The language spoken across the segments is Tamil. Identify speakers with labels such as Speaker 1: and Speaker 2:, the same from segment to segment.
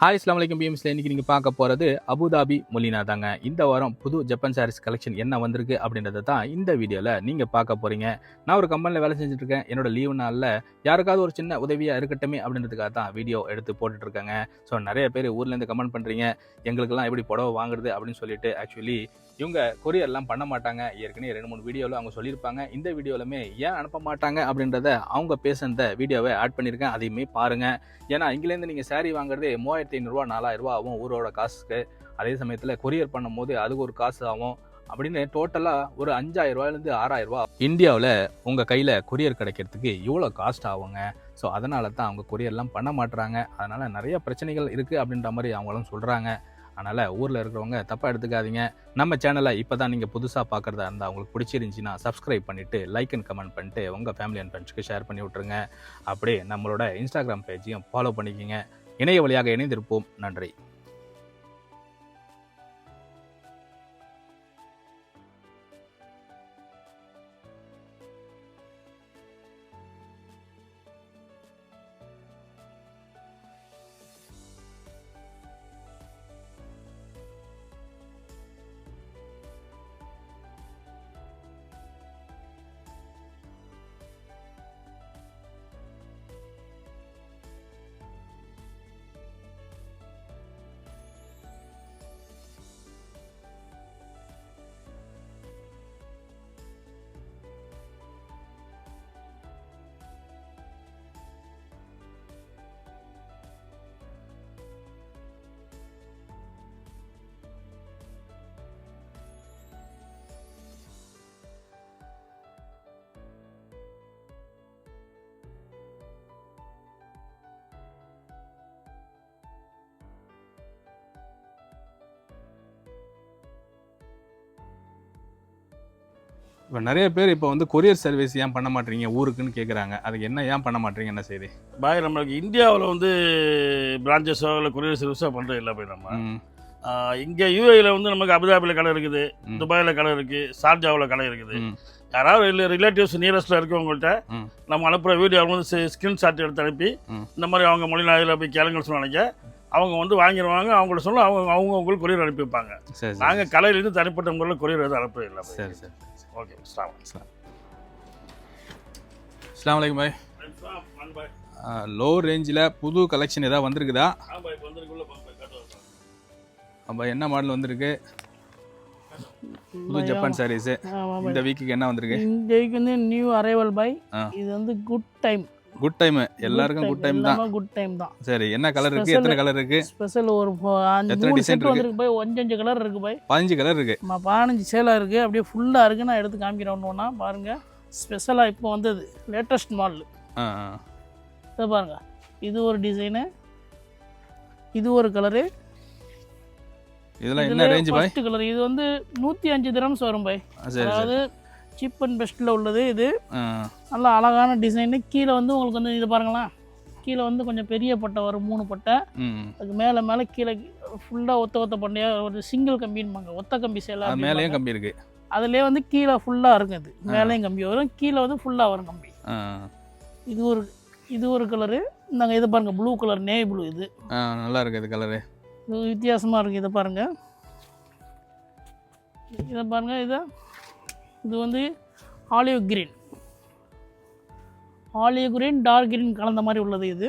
Speaker 1: ஹாய் இஸ்லாம் வலைக்கம் பிஎம்ஸ்ல நீங்கள் பார்க்க போகிறது அபுதாபி மொலினா தாங்க. இந்த வாரம் புது ஜப்பான் சாரீஸ் கலெக்ஷன் என்ன வந்திருக்கு அப்படின்றத தான் இந்த வீடியோவில் நீங்கள் பார்க்க போகிறீங்க நான் ஒரு கம்பெனியில் வேலை செஞ்சுட்ருக்கேன் என்னோட லீவு நாளில் யாருக்காவது ஒரு சின்ன உதவியாக இருக்கட்டுமே அப்படின்றதுக்காக தான் வீடியோ எடுத்து போட்டுட்ருக்காங்க ஸோ நிறைய பேர் ஊர்லேருந்து கமெண்ட் பண்ணுறீங்க எங்களுக்கெல்லாம் எப்படி புடவை வாங்குறது அப்படின்னு சொல்லிட்டு ஆக்சுவலி இவங்க கொரியர்லாம் பண்ண மாட்டாங்க. ஏற்கனவே ரெண்டு மூணு வீடியோவில் அவங்க சொல்லியிருப்பாங்க. இந்த வீடியோலுமே ஏன் அனுப்ப மாட்டாங்க அப்படின்றத அவங்க பேசுனத வீடியோவை ஆட் பண்ணியிருக்கேன். அதையுமே பாருங்கள் ஏன்னா இங்கிலேருந்து நீங்கள் சேரீ வாங்குறதே மூவாயிரத்தி ஐநூறுரூவா நாலாயிரரூவா ஆகும் ஊரோட காசுக்கு. அதே சமயத்தில் கொரியர் பண்ணும்போது அதுக்கு ஒரு காசு ஆகும். அப்படின்னு டோட்டலாக ஒரு அஞ்சாயிரம் ரூபாயிலேருந்து ஆறாயிரம் ரூபா இந்தியாவில் உங்கள் கையில் கொரியர் கிடைக்கிறதுக்கு இவ்வளோ காஸ்ட் ஆகுங்க. ஸோ அதனால தான் அவங்க கொரியர்லாம் பண்ண மாட்டுறாங்க அதனால் நிறைய பிரச்சனைகள் இருக்குது அப்படின்ற மாதிரி அவங்களும் சொல்கிறாங்க அதனால் ஊரில் இருக்கிறவங்க தப்பாக எடுத்துக்காதீங்க. நம்ம சேனலை இப்போ தான் நீங்கள் புதுசாக பார்க்குறதா இருந்தால் உங்களுக்கு பிடிச்சிருந்துச்சின்னா சப்ஸ்கிரைப் பண்ணிவிட்டு லைக் அண்ட் கமெண்ட் பண்ணிட்டு உங்கள் ஃபேமிலி அண்ட் ஃப்ரெண்ட்ஸ்க்கு ஷேர் பண்ணி விட்ருங்க அப்படியே நம்மளோட இன்ஸ்டாகிராம் பேஜையும் ஃபாலோ பண்ணிக்கிங்க. இணைய வழியாக இணைந்திருப்போம். நன்றி. இப்போ நிறைய பேர் இப்போ வந்து கொரியர் சர்வீஸ் ஏன் பண்ண மாட்டீங்க? ஊருக்குன்னு கேட்குறாங்க அதுக்கு என்ன ஏன் பண்ண மாட்டீங்க? என்ன செய்தி?
Speaker 2: பாய் நம்மளுக்கு இந்தியாவில் வந்து பிரான்ச்சஸோ இல்லை கொரியர் சர்வீஸோ பண்ணுறது இல்லை போய் நம்ம. இங்கே யூஏயில் வந்து நமக்கு அபுதாபியில் கடை இருக்குது. துபாயில் கடை இருக்குது ஷார்ஜாவில் கடை இருக்குது. யாராவது இல்லை ரிலேட்டிவ்ஸ் நியரஸ்ட்டில் இருக்கவங்கள்ட்ட. நம்ம அனுப்புகிற வீடியோ அவங்க வந்து ஸ்கிரீன்ஷாட் எடுத்து அனுப்பி. இந்த மாதிரி அவங்க மொழி நாயில் போய் கேளுங்கன்னு சொன்னாங்க அவங்க வந்து வாங்கிடுவாங்க. அவங்கள்ட்ட சொல்ல அவங்க அவங்க உங்களுக்கு கொரியர் அனுப்பி வைப்பாங்க. நாங்கள் கடையிலேருந்து தனிப்பட்ட முறையில் கொரியர் எதுவும் அனுப்புறது இல்லை
Speaker 1: சரி சரி.
Speaker 2: ஓகே ஸ்டாம்
Speaker 1: அஸ்லாம் வலைக்கம் பாய். லோ ரேஞ்சில் புது கலெக்ஷன் ஏதாவது வந்திருக்குதா? அப்போ என்ன மாடல் வந்திருக்கு? புது ஜப்பான் சாரீஸு இந்த வீக்குக்கு என்ன வந்திருக்கு?
Speaker 3: இந்த வீக் வந்து நியூ அரைவல் பை
Speaker 1: ஆ.
Speaker 3: இது வந்து குட் டைம்
Speaker 1: குட் டைம் எல்லாருக்கும் குட் டைம் தான்.
Speaker 3: குட் டைம் தான்.
Speaker 1: சரி என்ன கலர் இருக்கு. எத்தனை கலர் இருக்கு?
Speaker 3: ஸ்பெஷல் ஒரு
Speaker 1: எத்தனை
Speaker 3: செட்
Speaker 1: இருக்கு?
Speaker 3: போய். அஞ்சு அஞ்சு கலர் இருக்கு போய்.
Speaker 1: பதினஞ்சு கலர் இருக்கு.
Speaker 3: பதினஞ்சு சேலாக இருக்குது அப்படியே ஃபுல்லாக இருக்குது நான் எடுத்து காமிக்கிறேன் ஒன்று ஒன்றா பாருங்கள் ஸ்பெஷலாக இப்போ வந்தது. Latest model. இதை பாருங்க. இது ஒரு டிசைனு இது ஒரு கலரு
Speaker 1: இதெல்லாம் என்ன ரேஞ்ச் பாய்?
Speaker 3: கலர் இது வந்து நூற்றி அஞ்சு திரம்ஸ் வரும் பாய். அதாவது சீப் அண்ட் பெஸ்ட்டில் உள்ளது இது. நல்ல அழகான டிசைனு கீழே வந்து உங்களுக்கு வந்து இது பாருங்களேன். கீழே வந்து கொஞ்சம் பெரிய பட்டை வரும் மூணு பட்டை. அதுக்கு மேலே மேலே கீழே ஃபுல்லாக ஒத்த ஒத்த பண்டையாக ஒரு சிங்கிள் கம்பின்பாங்க ஒத்த கம்பி சேலை
Speaker 1: அது மேலேயும் கம்பி இருக்கு.
Speaker 3: அதுலேயே வந்து கீழே ஃபுல்லாக இருக்கும் இது. மேலேயும் கம்பி வரும் கீழே வந்து ஃபுல்லாக வரும் கம்பி. இது ஒரு இது ஒரு கலரு நாங்கள் இது பாருங்கள் ப்ளூ கலர் நேவி ப்ளூ இது.
Speaker 1: நல்லா இருக்கு இது கலரு
Speaker 3: இது வித்தியாசமாக இருக்குது இதை பாருங்கள் இதை பாருங்கள் இதை. இது வந்து olive green. Olive green dark green கலந்த மாதிரி உள்ளது இது.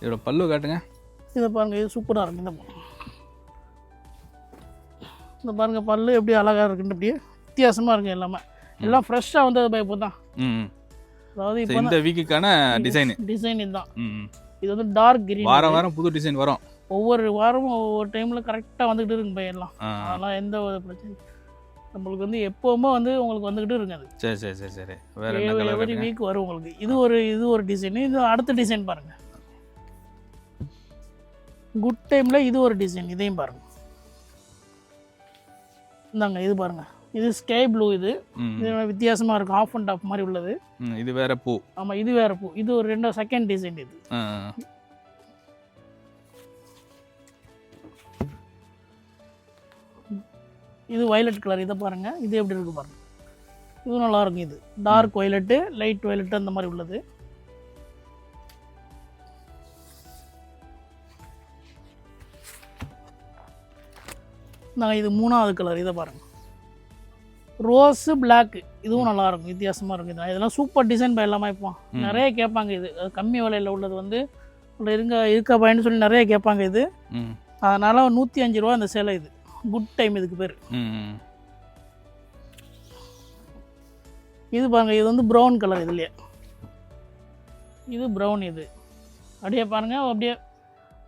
Speaker 1: இதோட பல்லு காட்டுங்க.
Speaker 3: இதை பாருங்கள் இது சூப்பராக இருக்குது இந்த பக்கம். இந்த பாருங்கள் பல்லு எப்படி அழகாக இருக்குன்னு அப்படியே வித்தியாசமாக இருக்குது எல்லாமே. எல்லாம் ஃப்ரெஷ்ஷாக வந்தது பை இப்போ தான். அதாவது இப்போ
Speaker 1: இந்த வீக்குக்கான டிசைன்
Speaker 3: டிசைன் இதுதான். இது வந்து டார்க் கிரீன்.
Speaker 1: வாரம் வாரம் புது டிசைன் வரும்.
Speaker 3: ஒவ்வொரு வாரமும் ஒவ்வொரு டைமில் கரெக்டாக வந்துக்கிட்டு இருக்குங்க பை எல்லாம்.
Speaker 1: ஆ.
Speaker 3: அதெல்லாம் எந்த ஒரு பிரச்சனை நம்மளுக்கு வந்து எப்போவுமே வந்து உங்களுக்கு வந்துக்கிட்டு இருக்குது
Speaker 1: சரி சரி சரி சரி. வேற
Speaker 3: எவ்ரி வீக் வரும் உங்களுக்கு. இது ஒரு இது ஒரு டிசைன் இது அடுத்த டிசைன் பாருங்கள் குட் டைமில் இது ஒரு டிசைன் இதையும் பாருங்கள் இந்தாங்க இது பாருங்கள் இது ஸ்கை ப்ளூ இது. இது வித்தியாசமாக இருக்கும். ஆஃப் அண்ட் ஆஃப் மாதிரி உள்ளது.
Speaker 1: இது வேற பூ.
Speaker 3: ஆமாம் இது வேறு பூ. இது ஒரு ரெண்டோ செகண்ட் டிசைன் இது. இது வயலட் கலர் இதை பாருங்கள் இது எப்படி இருக்கு பாருங்கள் இதுவும் நல்லாயிருக்கும் இது. டார்க் ஒயலட்டு லைட் ஒயலட்டு அந்த மாதிரி உள்ளது. நாங்கள் இது மூணாவது கலர் இதை பாருங்கள் ரோஸு பிளாக்கு இதுவும் நல்லாயிருக்கும் வித்தியாசமாக இருக்கும் இதெல்லாம் இதெல்லாம் சூப்பர் டிசைன் பை எல்லாமே இப்போ நிறைய கேட்பாங்க இது. கம்மி விலையில் உள்ளது வந்து இருங்க இருக்க பயன்னு சொல்லி நிறைய கேட்பாங்க இது. அதனால் நூற்றி அஞ்சு ரூபா அந்த சேலை இது. குட் டைம் இதுக்கு பேர். இது பாருங்க இது வந்து ப்ரௌன் கலர் இதுலையே. இது ப்ரௌன் இது. அப்படியே பாருங்க அப்படியே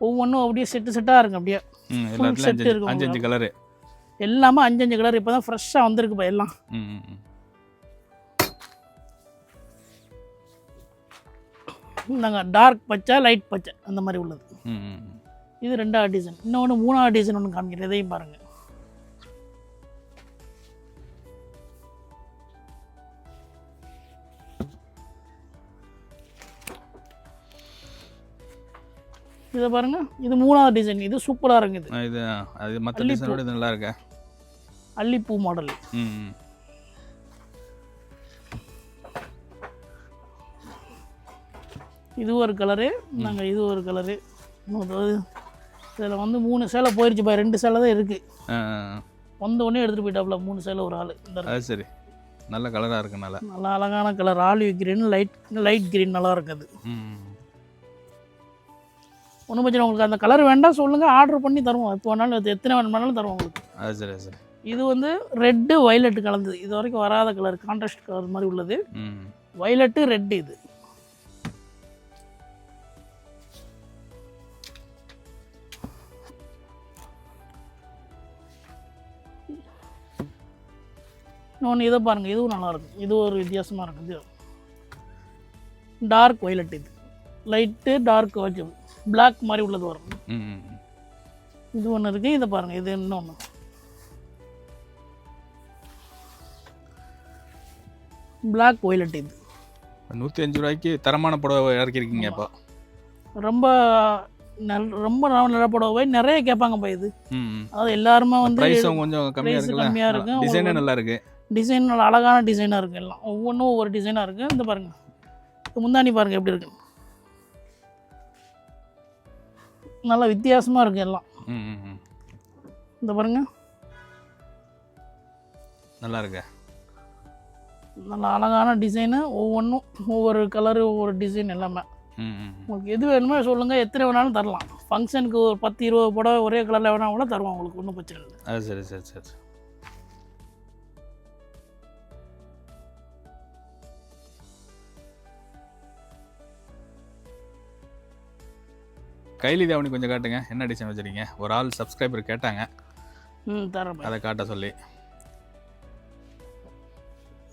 Speaker 3: ஒவ்வொன்றும் அப்படியே செட்டு செட்டாக இருக்கும் அப்படியே.
Speaker 1: அஞ்சு
Speaker 3: இருக்கும்
Speaker 1: அஞ்சு அஞ்சு கலரு
Speaker 3: எல்லாமே அஞ்சு அஞ்சு கலர் இப்போ தான் ஃப்ரெஷ்ஷாக வந்திருக்குப்பா எல்லாம். நாங்கள் டார்க் பச்சை லைட் பச்சை அந்த மாதிரி உள்ளது. இது ரெண்டாவது டிசைன் இன்னொன்று மூணாவது டிசைன் ஒன்று காமிக்கிறேன் இதையும் பாருங்கள் இதை பாருங்க. இது மூணாவது டிசைன் இது சூப்பராக இருக்குது
Speaker 1: இது. அது மற்ற. டிசைனோட இது நல்லா இருக்கா
Speaker 3: அல்லிப்பூ மாடல். இது ஒரு கலரு நாங்கள் இது ஒரு கலரு இதில் வந்து மூணு சேலை போயிடுச்சுப்பா ரெண்டு சேலை தான் இருக்குது. வந்த உடனே எடுத்துகிட்டு போயிட்டாப்புல மூணு சேலை ஒரு ஆள். இந்த
Speaker 1: சரி. நல்ல கலராக இருக்குனால
Speaker 3: நல்லா. அழகான colour olive green light light green நல்லா இருக்குது ஒன்றும் பிரச்சனை உங்களுக்கு அந்த கலர் வேண்டாம் சொல்லுங்கள் ஆர்டர் பண்ணி தருவோம். இப்போ வேணாலும் அது எத்தனை வேணுமானாலும் தருவோம் உங்களுக்கு.
Speaker 1: அது சரி சரி.
Speaker 3: இது வந்து ரெட்டு வயலட் கலந்தது. இது வரைக்கும் வராத கலர் கான்ட்ராஸ்ட் கலர் மாதிரி உள்ளது. வயலட்டு ரெட்டு இது. இன்னொன்று இதை பாருங்கள் இதுவும் நல்லா இருக்கும். இது ஒரு வித்தியாசமாக இருக்குது டார்க் வயலட் இது. லைட்டு டார்க் வச்சு Black மாதிரி உள்ளது வரும். இது ஒன்று இருக்குது இதை பாருங்கள் இது இன்னொன்று Black வயலட் இது.
Speaker 1: நூற்றி அஞ்சு ரூபாய்க்கு தரமான புடவை இறக்கிருக்கீங்க இப்போ.
Speaker 3: ரொம்ப நல் ரொம்ப நல்ல புடவை. நிறைய கேட்பாங்கப்பா இது. அதாவது எல்லாருமே வந்து
Speaker 1: கொஞ்சம் கம்மியாக
Speaker 3: price கம்மியா இருக்கு.
Speaker 1: இருக்குல்ல டிசைனே நல்லா இருக்கு.
Speaker 3: டிசைன் நல்ல அழகான டிசைனாக இருக்குது எல்லாம். ஒவ்வொன்றும் ஒவ்வொரு டிசைனாக இருக்குது இந்த பாருங்கள் இது முந்தானி பாருங்கள் எப்படி இருக்கு. நல்லா வித்தியாசமாக இருக்குது எல்லாம். இந்த பாருங்கள்
Speaker 1: நல்லா இருக்கு?
Speaker 3: நல்ல அழகான டிசைனு. ஒவ்வொன்றும் ஒவ்வொரு கலரு ஒவ்வொரு டிசைன் எல்லாமே. உங்களுக்கு எது வேணுமோ சொல்லுங்கள் எத்தனை வேணாலும் தரலாம். ஃபங்க்ஷனுக்கு ஒரு பத்து இருபது புடவை ஒரே கலரில் வேணால் கூட தருவோம் உங்களுக்கு. ஒன்றும் பிரச்சனை இல்லை.
Speaker 1: அது சரி சரி சரி. கைலி தாவணி கொஞ்சம் காட்டுங்க. என்ன டிசைன் வச்சுருக்கீங்க? ஒரு ஆள் சப்ஸ்கிரைபர் கேட்டாங்க.
Speaker 3: ம் தரேன்
Speaker 1: அதை காட்ட சொல்லி.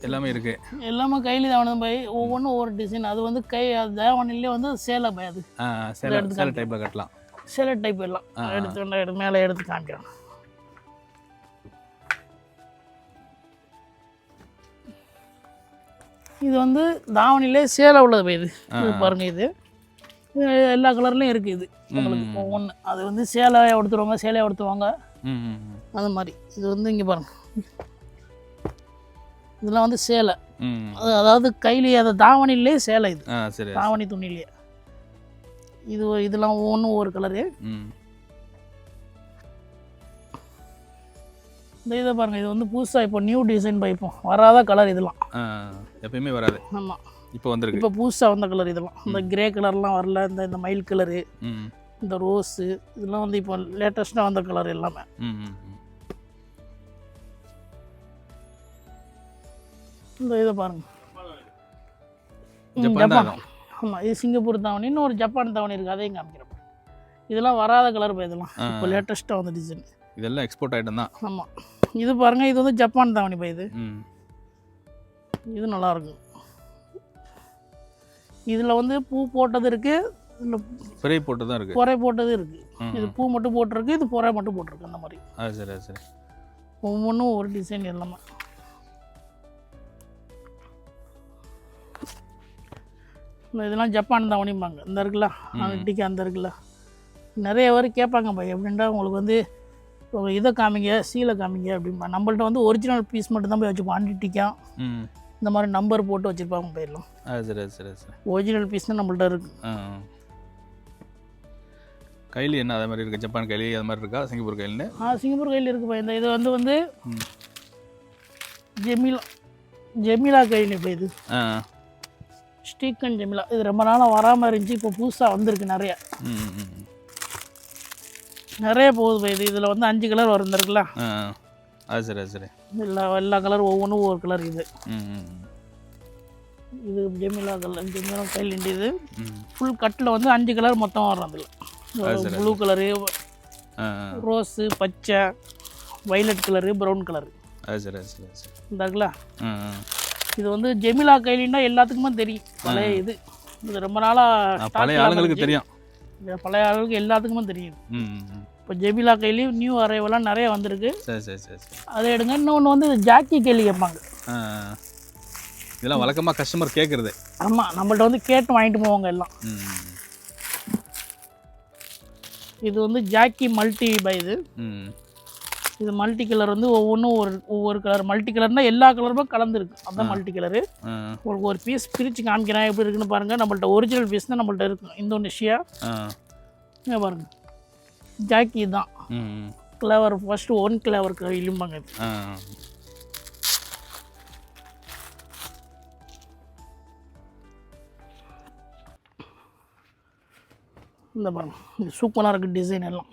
Speaker 1: எல்லாமே இருக்கு.
Speaker 3: எல்லாமே கையில் தேவனம் பை ஒவ்வொன்றும் ஒவ்வொரு டிசைன் அது வந்து கை அது தேவனிலே வந்து சேலை பை அது.
Speaker 1: சேலை சேலை. டைப்பில் கட்டலாம்.
Speaker 3: சேலை டைப் எல்லாம். எடுத்து மேலே எடுத்து காமிக்கிறேன். இது வந்து தாவணிலே சேலை உள்ளது பை இது பாருங்க இது. எல்லா கலர்லையும் இருக்குது இது. உங்களுக்கு
Speaker 1: ம்.
Speaker 3: ஒவ்வொன்று அது வந்து சேலையை எடுத்துருவாங்க சேலையை எடுத்துவாங்க. அது மாதிரி. இது வந்து இங்கே பாருங்க. இதெல்லாம் வந்து சேலை. அதாவது கையிலேயே அதை தாவணிலே சேலை இது. தாவணி துணிலேயே இது இதெல்லாம் ஒவ்வொன்றும் ஒவ்வொரு கலரு இந்த இதை பாருங்கள் இது வந்து புதுசாக இப்போ நியூ டிசைன் பைப்போம் வராத கலர் இதெல்லாம்.
Speaker 1: எப்பயுமே வராது.
Speaker 3: ஆமாம்
Speaker 1: இப்போ வந்திருக்கு.
Speaker 3: இப்போ புதுசாக வந்த கலர் இதெல்லாம் இந்த கிரே கலர்லாம் வரல இந்த இந்த மயில் கலரு இந்த ரோஸு இதெல்லாம் வந்து இப்போ லேட்டஸ்ட்டாக வந்த கலர் எல்லாமே. இந்த இதை பாருங்க.
Speaker 1: ஜப்பான்
Speaker 3: ஆமாம் இது சிங்கப்பூர் தாவணி இன்னொரு ஜப்பான் தாவணி இருக்குது அதையும் காமிக்கிறேன். இதெல்லாம் வராத கலர் பா இதெல்லாம். இப்போ லேட்டஸ்ட்டாக வந்த டிசைன்
Speaker 1: இதெல்லாம் எக்ஸ்போர்ட் ஐட்டம் தான்.
Speaker 3: ஆமாம் இது பாருங்க இது வந்து ஜப்பான் தாவணி பா இது. இது நல்லா இருக்கும். இதில் வந்து பூ போட்டது இருக்குது இதில்
Speaker 1: ஃப்ரீ போட்டு தான் இருக்கு.
Speaker 3: புரை போட்டது இருக்குது இது. பூ மட்டும் போட்டிருக்கு இது புரை மட்டும் போட்டிருக்கு அந்த மாதிரி.
Speaker 1: அது சரி சரி.
Speaker 3: ஒவ்வொன்றும் ஒரு டிசைன் எல்லாமே இதெல்லாம் ஜப்பான் தாவணிம்பாங்க. இந்த இருக்குல்ல? டிக்கி அந்த இருக்குல்ல? நிறைய பேர் கேட்பாங்க பை எப்படின்னா உங்களுக்கு வந்து இதை காமிங்க சீலை காமிங்க அப்படிம்பா. நம்மள்ட்ட வந்து ஒரிஜினல் பீஸ் மட்டும் தான் போய் வச்சுப்போம்
Speaker 1: ம்
Speaker 3: இந்த மாதிரி நம்பர் போட்டு வச்சுருப்பாங்க போயிடலாம்
Speaker 1: சரி சரி சரி.
Speaker 3: ஒரிஜினல் பீஸ் தான் நம்மள்ட்ட இருக்குது
Speaker 1: ஆ. கைலி என்ன அதே மாதிரி இருக்கு? ஜப்பான் கைலி அது மாதிரி இருக்கா? சிங்கப்பூர் கைலின்னு?
Speaker 3: ஆ சிங்கப்பூர் கையில் இருக்குப்பா இந்த இது வந்து வந்து. ஜெமிலா ஜெமிலா கையில் இப்போ இது.
Speaker 1: ஆ
Speaker 3: ஸ்டீக்கன் ஜெமிலா. இது ரொம்ப நாளாக வராமல் இருந்துச்சு இப்போ புதுசாக வந்திருக்கு நிறைய. நிறைய போகுது பா இது. இதில் வந்து அஞ்சு கலர்
Speaker 1: ஆ. அது சரி அது சரி.
Speaker 3: எல்லா எல்லா கலர் ஒவ்வொன்றும் ஒவ்வொரு கலர் இது. இது ஜெமிலா கலர் ஜெமிலா கையில் இது ஃபுல் கட்டில் வந்து அஞ்சு கலர் மொத்தம் வரும்
Speaker 1: அது
Speaker 3: அதில். Blue colour. ரோஸு பச்சை வைலட் கலரு ப்ரௌன் கலரு
Speaker 1: அது சரி அது சரி சரி.
Speaker 3: இது வந்து ஜெமிலா கைலின்னா எல்லாத்துக்குமே தெரியும். பழைய இது. இது ரொம்ப நாளாக
Speaker 1: பழைய ஆளுங்களுக்கு தெரியும்.
Speaker 3: பழைய ஆளுங்களுக்கு எல்லாத்துக்குமே தெரியும். இப்போ ஜெமிலா கைலி நியூ அரைவெல்லாம் நிறைய வந்திருக்கு.
Speaker 1: சரி சரி சரி சரி.
Speaker 3: அதை எடுங்க. இன்னொன்று வந்து ஜாக்கி கைலி கேட்பாங்க.
Speaker 1: ஆ ஆ. இதெல்லாம் வழக்கமாக கஸ்டமர் கேட்குறது.
Speaker 3: ஆமாம் நம்மள்ட்ட வந்து கேட்டு வாங்கிட்டு போவாங்க எல்லாம்.
Speaker 1: ம்
Speaker 3: இது வந்து ஜாக்கி மல்டி பை இது.
Speaker 1: ம்
Speaker 3: இது மல்டி கலர் வந்து ஒவ்வொன்றும் ஒரு ஒவ்வொரு கலர் மல்டி கலர்னா எல்லா கலருமே கலந்துருக்கு. அதான் மல்டி கலரு
Speaker 1: ஆ.
Speaker 3: உங்களுக்கு ஒரு பீஸ் பிரித்து காமிக்கிறேன். எப்படி இருக்குன்னு பாருங்கள் நம்மள்ட்ட ஒரிஜினல் பீஸ் தான் நம்மள்ட்ட இருக்கும். இந்தோனேஷியா.
Speaker 1: ஆ.
Speaker 3: இங்கே பாருங்கள் ஜாக்கி தான். கிளவர் ஃபஸ்ட்டு ஒன் கிளவர் இலும்பாங்க இந்த பாருங்க சூப்பராக இருக்குது டிசைன் எல்லாம்.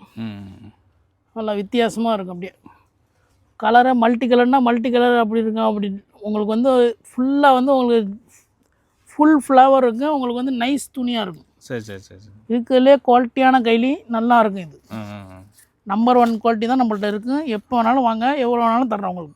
Speaker 3: நல்லா வித்தியாசமாக இருக்கும் அப்படியே. கலரை மல்டி கலர்னால் மல்டி கலர் அப்படி இருக்கும் அப்படி. உங்களுக்கு வந்து ஃபுல்லாக வந்து உங்களுக்கு ஃபுல் ஃப்ளவர் இருக்கும் உங்களுக்கு வந்து நைஸ் துணியாக இருக்கும்.
Speaker 1: சரி சரி சரி சரி.
Speaker 3: இருக்கிறதுலே குவாலிட்டியான கைலி நல்லா இருக்கும் இது. நம்பர் ஒன் குவாலிட்டி தான் நம்மள்ட்ட இருக்குது எப்போ வேணாலும் வாங்க எவ்வளோ வேணாலும் தர்றோம் உங்களுக்கு.